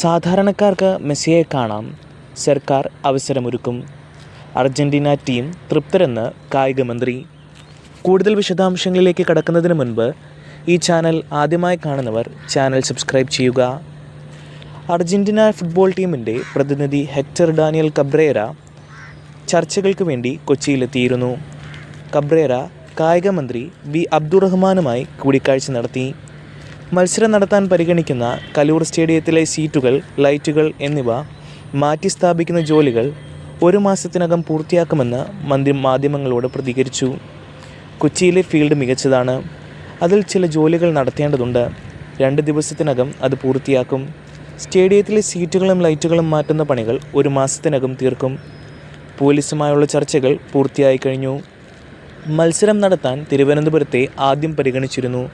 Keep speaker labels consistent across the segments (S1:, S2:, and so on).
S1: സാധാരണക്കാർക്ക് മെസ്സിയെ കാണാം. സർക്കാർ അവസരമൊരുക്കും. അർജന്റീന ടീം തൃപ്തരെന്ന് കായികമന്ത്രി കൂടുതൽ വിശദാംശങ്ങളിലേക്ക് കടക്കുന്നതിന് മുൻപ് ഈ ചാനൽ ആദ്യമായി കാണുന്നവർ ചാനൽ സബ്സ്ക്രൈബ് ചെയ്യുക. അർജന്റീന ഫുട്ബോൾ ടീമിന്റെ പ്രതിനിധി ഹെക്ടർ ഡാനിയൽ കബ്രേര ചർച്ചകൾക്ക് വേണ്ടി കൊച്ചിയിലെത്തിയിരുന്നു. കബ്രേര കായികമന്ത്രി വി അബ്ദുറഹ്മാനുമായി കൂടിക്കാഴ്ച നടത്തി. മത്സരം നടത്താൻ പരിഗണിക്കുന്ന കലൂർ സ്റ്റേഡിയത്തിലെ സീറ്റുകൾ ലൈറ്റുകൾ എന്നിവ മാറ്റി സ്ഥാപിക്കുന്ന ജോലികൾ ഒരു മാസത്തിനകം പൂർത്തിയാക്കുമെന്ന് മന്ത്രി മാധ്യമങ്ങളോട് പ്രതികരിച്ചു. കൊച്ചിയിലെ ഫീൽഡ് മികച്ചതാണ്. അതിൽ ചില ജോലികൾ നടത്തേണ്ടതുണ്ട്. രണ്ട് ദിവസത്തിനകം അത് പൂർത്തിയാക്കും. സ്റ്റേഡിയത്തിലെ സീറ്റുകളും ലൈറ്റുകളും മാറ്റുന്ന പണികൾ ഒരു മാസത്തിനകം തീർക്കും. പോലീസുമായുള്ള ചർച്ചകൾ പൂർത്തിയായി കഴിഞ്ഞു. മത്സരം നടത്താൻ തിരുവനന്തപുരത്തെ ആദ്യം പരിഗണിച്ചിരുന്നു.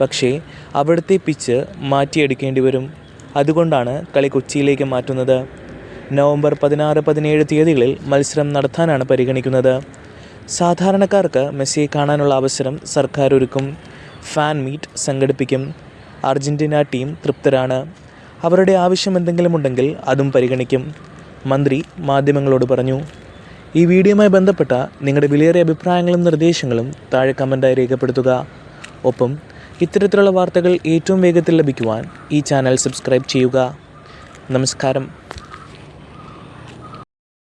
S1: പക്ഷേ അവിടുത്തെ പിച്ച് മാറ്റിയെടുക്കേണ്ടി വരും. അതുകൊണ്ടാണ് കളി കൊച്ചിയിലേക്ക് മാറ്റുന്നത്. നവംബർ പതിനാറ് പതിനേഴ് തീയതികളിൽ മത്സരം നടത്താനാണ് പരിഗണിക്കുന്നത്. സാധാരണക്കാർക്ക് മെസ്സിയെ കാണാനുള്ള അവസരം സർക്കാർ ഒരുക്കും. ഫാൻ മീറ്റ് സംഘടിപ്പിക്കും. അർജന്റീന ടീം തൃപ്തരാണ്. അവരുടെ ആവശ്യം എന്തെങ്കിലും ഉണ്ടെങ്കിൽ അതും പരിഗണിക്കും. മന്ത്രി മാധ്യമങ്ങളോട് പറഞ്ഞു. ഈ വീഡിയോയുമായി ബന്ധപ്പെട്ട നിങ്ങളുടെ വിലയേറിയ അഭിപ്രായങ്ങളും നിർദ്ദേശങ്ങളും താഴെ കമന്റായി രേഖപ്പെടുത്തുക. ഒപ്പം ഇത്തരത്തിലുള്ള വാർത്തകൾ ഏറ്റവും വേഗത്തിൽ ലഭിക്കുവാൻ ഈ ചാനൽ സബ്സ്ക്രൈബ് ചെയ്യുക. നമസ്കാരം.